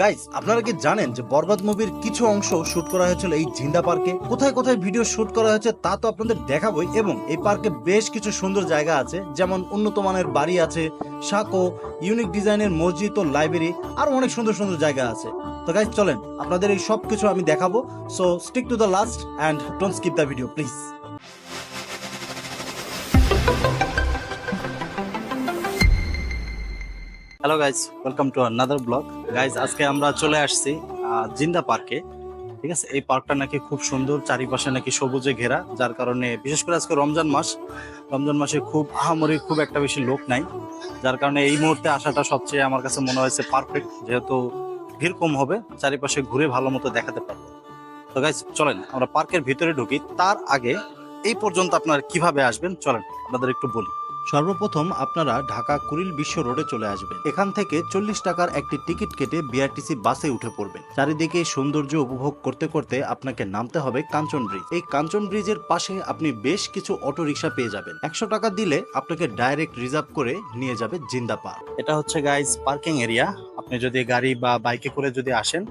Guys আপনারা কি জানেন যে বরবাদ মুভির কিছু অংশ শুট করা হয়েছিল এই জিন্দা পার্কে? কোথায় কোথায় ভিডিও শুট করা হয়েছে তা তো আপনাদের দেখাবোই এবং এই পার্কে বেশ কিছু সুন্দর জায়গা আছে, যেমন উন্নত মানের বাড়ি আছে, সাঁকো ইউনিক ডিজাইনের মসজিদ ও লাইব্রেরি আর অনেক সুন্দর সুন্দর জায়গা আছে। তো গাইজ চলেন, আপনাদের এই সব কিছু আমি দেখাবো। So stick to the last and don't skip the video please hello guys welcome to another blog guys আজকে আমরা চলে আসছি জিন্দা পার্কে। ঠিক আছে? এই পার্কটা নাকি খুব সুন্দর, চারিপাশে নাকি সবুজে ঘেরা, যার কারণে বিশেষ করে আজকে রমজান মাস। রমজান মাসে খুব আহামরি খুব একটা বেশি লোক নাই, যার কারণে এই মুহূর্তে আসাটা সবচেয়ে আমার কাছে মনে হয়েছে পারফেক্ট যেহেতু ভিড় কম হবে, চারিপাশে ঘুরে ভালো মতো দেখাতে পারব। তো গাইজ চলেন, আমরা পার্কের ভিতরে ঢুকি। তার আগে এই পর্যন্ত আপনারা কীভাবে আসবেন? চলেন, আপনাদের একটু বলি। সর্বপ্রথম আপনারা ঢাকা কুড়িল বিশ্ব রোডে চলে আসবেন। এখান থেকে চল্লিশ টাকার একটি টিকিট কেটে বিআরটিসি বাসে উঠে পড়বেন। চারিদিকে সৌন্দর্য উপভোগ করতে করতে আপনাকে নামতে হবে কাঞ্চন ব্রিজ। এই কাঞ্চন ব্রিজের পাশে আপনি বেশ কিছু অটো রিক্সা পেয়ে যাবেন। একশো টাকা দিলে আপনাকে ডাইরেক্ট রিজার্ভ করে নিয়ে যাবে জিন্দা পার্ক। এটা হচ্ছে গাইজ পার্কিং এরিয়া আপনি যদি গাড়ি বা বাইকে করে যদি আসেন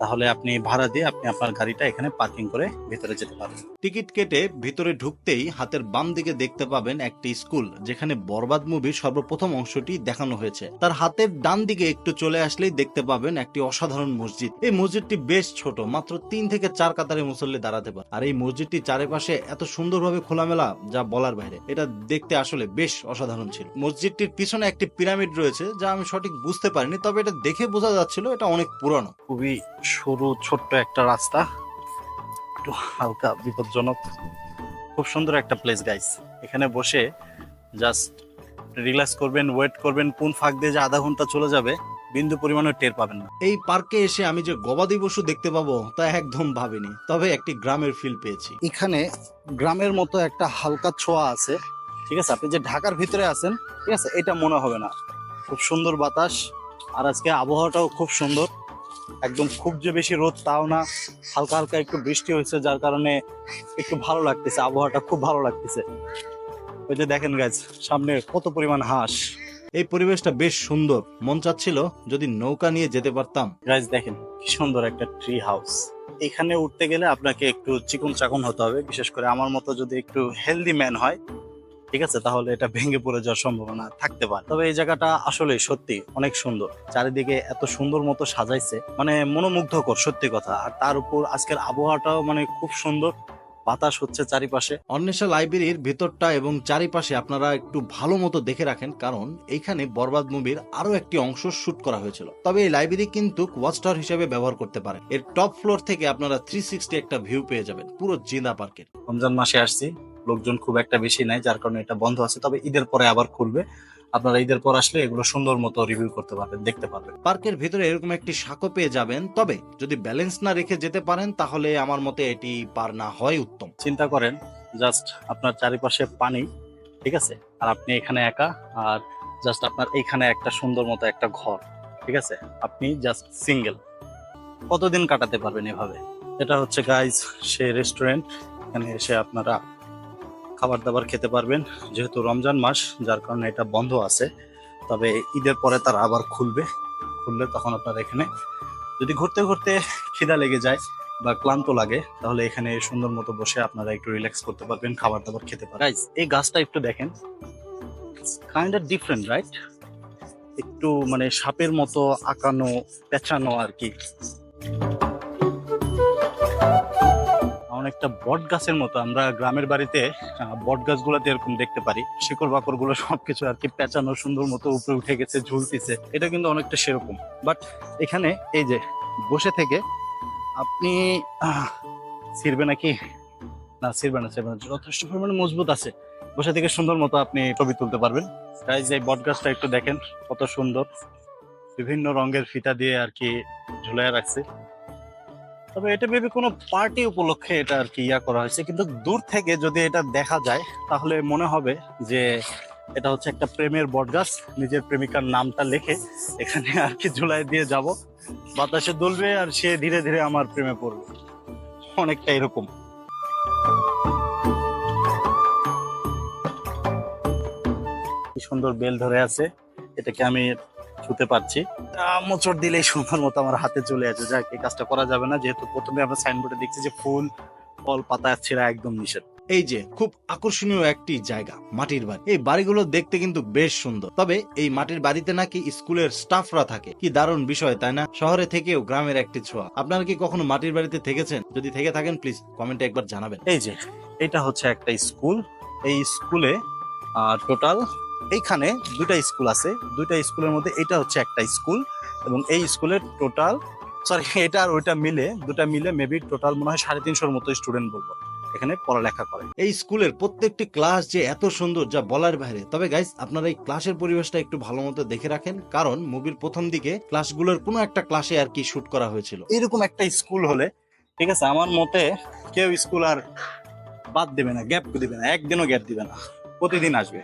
তাহলে আপনি ভাড়া দিয়ে আপনি আপনার গাড়িটা এখানে পার্কিং করে ভিতরে যেতে পারবেন। টিকিট কেটে ভিতরে ঢুকতেই হাতের বাম দিকে দেখতে পাবেন একটি স্কুল যেখানে বরবাদ মুভির সর্বপ্রথম অংশটি দেখানো হয়েছে। তার হাতের ডান দিকে একটু চলে আসলেই দেখতে পাবেন একটি অসাধারণ মসজিদ। এই মসজিদটি বেশ ছোট মাত্র তিন থেকে চার কাতারে মুসল্লি দাঁড়াতে পারে। আর এই মসজিদটি চারিপাশে এত সুন্দরভাবে খোলামেলা যা বলার বাইরে এটা দেখতে আসলে বেশ অসাধারণ ছিল। মসজিদটির পিছনে একটি পিরামিড রয়েছে যা আমি সঠিক বুঝতে পারিনি তবে এটা দেখে বোঝা যাচ্ছিল এটা অনেক পুরানো। খুবই সরু ছোট্ট একটা রাস্তা। একটু হালকা বিপজ্জনক। খুব সুন্দর একটা প্লেস গাইস এখানে বসে জাস্ট রিল্যাক্স করবেন ওয়েট করবেন কোন ফাঁক দিয়ে যে আধা ঘণ্টা চলে যাবে বিন্দু পরিমাণে টের পাবেন না। এই পার্কে এসে আমি যে গবাদি পশু দেখতে পাবো তা একদম ভাবিনি। তবে একটি গ্রামের ফিল পেয়েছি। এখানে গ্রামের মতো একটা হালকা ছোঁয়া আছে। ঠিক আছে আপনি যে ঢাকার ভিতরে আছেন ঠিক আছে এটা মনে হবে না। খুব সুন্দর বাতাস আর আজকে আবহাওয়াটাও খুব সুন্দর। একদম খুব যে বেশি রোদ তাও না। হালকা হালকা একটু বৃষ্টি হয়েছে, যার কারণে একটু ভালো লাগতেছে, আবহাওয়াটা খুব ভালো লাগতেছে। ওই যে দেখেন গাছ সামনে কত পরিমাণ হাঁস। এই পরিবেশটা বেশ সুন্দর। মন চাচ্ছিল যদি নৌকা নিয়ে যেতে পারতাম। গাছ দেখেন কি সুন্দর একটা ট্রি হাউস এখানে উঠতে গেলে আপনাকে একটু চিকন চাকন হতে হবে। বিশেষ করে আমার মতো যদি একটু হেলদি ম্যান হয় ঠিক আছে? তাহলে এটা ভেঙে পড়ে যাওয়ার সম্ভাবনা থাকতে পারে। তবে এই জায়গাটা আসলে সত্যি অনেক সুন্দর। চারিদিকে এত সুন্দর মতো সাজাইছে মানে মনোমুগ্ধকর সত্যি কথা। আর তার উপর আজকের আবহাওয়াটাও মানে খুব সুন্দর। বাতাস হচ্ছে চারিপাশে। অন্বেষা লাইব্রেরির ভেতরটা এবং চারিপাশে আপনারা একটু ভালো মতো দেখে রাখেন কারণ এইখানে বরবাদ মুভির আরও একটি অংশ শুট করা হয়েছিল। তবে এই লাইব্রেরি কিন্তু ওয়াচ টাওয়ার হিসেবে ব্যবহার করতে পারেন। এর টপ ফ্লোর থেকে আপনারা থ্রি সিক্সটি একটা ভিউ পেয়ে যাবেন পুরো জিন্দা পার্কের। রমজান মাসে আসছি। লোকজন খুব একটা বেশি নাই যার কারণে এটা বন্ধ আছে। তবে ঈদের পরে আবার খুলবে। আপনারা ঈদের পর আসলে এগুলো সুন্দর মতো রিভিউ করতে পারবেন দেখতে পারবেন। পার্কের ভিতরে এরকম একটি সাঁকো পেয়ে যাবেন। তবে যদি ব্যালেন্স না রেখে যেতে পারেন তাহলে আমার মতে এটি পার না হয় উত্তম। চিন্তা করেন জাস্ট আপনার চারিপাশে পানি ঠিক আছে? আর আপনি এখানে একা আর জাস্ট আপনার এইখানে একটা সুন্দর মতো একটা ঘর ঠিক আছে? আপনি জাস্ট সিঙ্গেল কতদিন কাটাতে পারবেন এভাবে? এটা হচ্ছে গাইজ সে রেস্টুরেন্ট এখানে এসে আপনারা খাবার দাবার খেতে পারবেন যেহেতু রমজান মাস, যার কারণে এটা বন্ধ আছে। তবে ঈদের পরে তারা আবার খুলবে। খুললে তখন আপনারা এখানে যদি ঘুরতে ঘুরতে খিদা লেগে যায় বা ক্লান্ত লাগে, তাহলে এখানে সুন্দর মতো বসে আপনারা একটু রিল্যাক্স করতে পারবেন খাবার দাবার খেতে পারবেন। এই গাছটা একটু দেখেন। কাইন্ড অফ ডিফারেন্ট রাইট একটু মানে সাপের মতো আঁকানো, পেঁচানো আর কি। অনেকটা বট গাছের মতো। আমরা গ্রামের বাড়িতে বট গাছগুলোতে এরকম দেখতে পারি। শিকড় বাকড়গুলো সবকিছু আর কি পেঁচানো, সুন্দর মতো উপরে উঠে গেছে, ঝুলতেছে। এটা কিন্তু অনেকটা সেরকম। বাট এখানে এই যে বসে থেকে আপনি ছিড়বে নাকি? না, ছিড়বে না ছিড়বে না। যথেষ্ট পরিমাণে মজবুত আছে। বসে থেকে সুন্দর মতো আপনি ছবি তুলতে পারবেন। তাই যে বট গাছটা একটু দেখেন কত সুন্দর। বিভিন্ন রঙের ফিতা দিয়ে আর কি ঝুলাই রাখছে। তবে এটা ভেবে কোনো পার্টি উপলক্ষে এটা আর কি ইয়া করা হয়েছে। কিন্তু দূর থেকে যদি এটা দেখা যায়, তাহলে মনে হবে যে এটা হচ্ছে একটা প্রেমের বটগাছ। নিজের প্রেমিকার নামটা লেখে এখানে আর কি ঝুলাই দিয়ে যাব। বাতাসে দুলবে আর সে ধীরে ধীরে আমার প্রেমে পড়বে। অনেকটা এরকম। সুন্দর বেল ধরে আছে। এটাকে আমি ছুতে পারছি। মোচড় দিলেই সুন্দর মতো আমার হাতে চলে আসে। যাক এই কাজটা করা যাবে না। যেহেতু প্রথমে আমরা সাইনবোর্ডে দেখছি যে ফুল ফল পাতা ছেঁড়া একদম নিষেধ। এই যে খুব আকর্ষণীয় একটি জায়গা মাটির বাড়ি। এই বাড়িগুলো দেখতে কিন্তু বেশ সুন্দর। তবে এই মাটির বাড়িতে নাকি স্কুলের স্টাফরা থাকে? কি দারুণ বিষয় তাই না? শহরে থেকেও গ্রামের একটি ছোঁয়া। আপনারা কি কখনো মাটির বাড়িতে থেকেছেন? যদি থেকে থাকেন প্লিজ কমেন্টে একবার জানাবেন। এই যে এটা হচ্ছে একটা স্কুল। এই স্কুলে টোটাল এইখানে দুইটা স্কুল আছে। দুইটা স্কুলের মধ্যে এটা হচ্ছে একটা স্কুল এবং এই স্কুলের টোটাল, সরি, এটা আর ওইটা মিলে, দুটা মিলে মেবি টোটাল মনে হয় সাড়ে তিনশোর মতো স্টুডেন্ট বলব, এখানে পড়ালেখা করে। এই স্কুলের প্রত্যেকটি ক্লাস যে এত সুন্দর, যা বলার বাইরে, তবে গাইস আপনারা এই ক্লাসের পরিবেশটা একটু ভালো মতো দেখে রাখেন, কারণ মুভির প্রথম দিকে ক্লাসগুলোর কোনো একটা ক্লাসে আর কি শুট করা হয়েছিল। এরকম একটা স্কুল হলে, ঠিক আছে, আমার মতে কেউ স্কুল আর বাদ দেবে না গ্যাপ দিবে না, একদিনও গ্যাপ দিবে না, প্রতিদিন আসবে।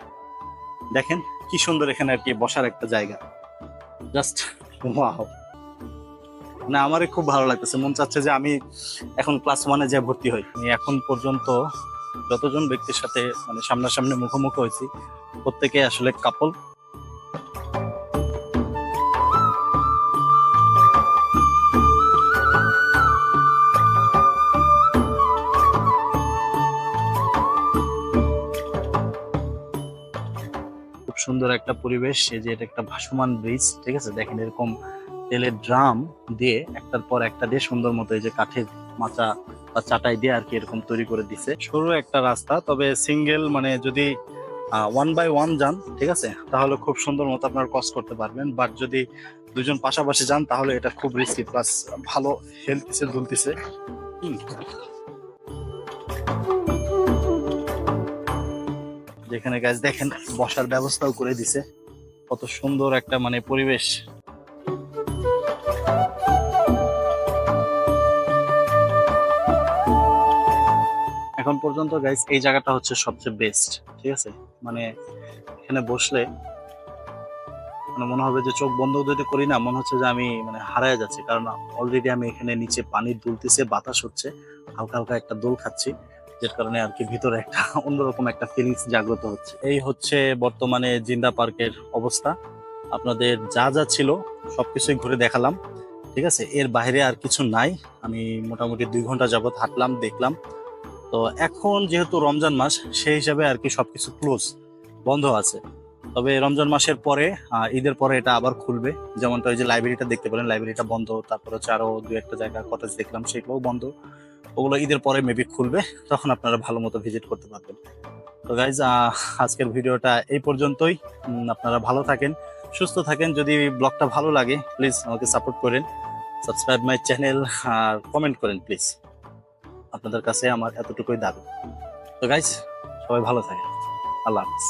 দেখেন কি সুন্দর এখানে আর কি বসার একটা জায়গা। জাস্ট না আমারই খুব ভালো লাগতেছে। মন চাচ্ছে যে আমি এখন ক্লাস ওয়ানে যে ভর্তি হই। এখন পর্যন্ত যতজন ব্যক্তির সাথে মানে সামনাসামনি মুখোমুখি হয়েছি প্রত্যেকে আসলে কাপল সুন্দর একটা পরিবেশ, এই যে এটা একটা ভাসমান ব্রিজ ঠিক আছে? দেখেন এরকম তেলের ড্রাম দিয়ে একটার পর একটা দিয়ে সুন্দর মতো এই যে কাঠের মাচা বা চাটাই দিয়ে আর কি এরকম তৈরি করে দিছে। সরু একটা রাস্তা, তবে সিঙ্গেল মানে যদি ওয়ান বাই ওয়ান যান, ঠিক আছে? তাহলে খুব সুন্দর মতো আপনার ক্রস করতে পারবেন। বাট যদি দুজন পাশাপাশি যান, তাহলে এটা খুব রিস্কি প্লাস ভালো হেলতেছে দুলতেছে। যেখানে গাছ দেখেন, বসার ব্যবস্থাও করে দিছে। কত সুন্দর একটা মানে পরিবেশ। এখন পর্যন্ত গাইস এই জায়গাটা হচ্ছে সবচেয়ে বেস্ট ঠিক আছে? মানে এখানে বসলে মানে মনে হবে যে চোখ বন্ধ যদি করি না, মনে হচ্ছে যে আমি মানে হারায় যাচ্ছি। কারণ অলরেডি আমি এখানে নিচে পানি দুলতেছে, বাতাস হচ্ছে, হালকা হালকা একটা দোল খাচ্ছি। যার কারণে আর কি ভিতরে একটা অন্যরকম একটা ফিলিংস জাগ্রত হচ্ছে। এই হচ্ছে বর্তমানে জিন্দা পার্কের অবস্থা। আপনাদের যা যা ছিল সবকিছুই ঘুরে দেখালাম, ঠিক আছে? এর বাইরে আর কিছু নাই। আমি মোটামুটি দুই ঘণ্টা যাবত হাঁটলাম, দেখলাম। তো এখন যেহেতু রমজান মাস, সেই হিসাবে আর কি সবকিছু ক্লোজ বন্ধ আছে। তবে রমজান মাসের পরে ঈদের পরে এটা আবার খুলবে। যেমনটা ওই যে লাইব্রেরিটা দেখতে পেলেন লাইব্রেরিটা বন্ধ। তারপর হচ্ছে আরও দু একটা জায়গা কটেজ দেখলাম, সেগুলোও বন্ধ। ওগুলো ঈদের পরে মেবি খুলবে, তখন আপনারা ভালো মতো ভিজিট করতে পারবেন। তো গাইজ আজকের ভিডিওটা এই পর্যন্তই। আপনারা ভালো থাকেন, সুস্থ থাকেন। যদি ব্লগটা ভালো লাগে প্লিজ আমাকে সাপোর্ট করেন সাবস্ক্রাইব মাই চ্যানেল আর কমেন্ট করেন প্লিজ আপনাদের কাছে আমার এতটুকুই দাবি। তো গাইজ সবাই ভালো থাকেন। আল্লাহ হাফিজ।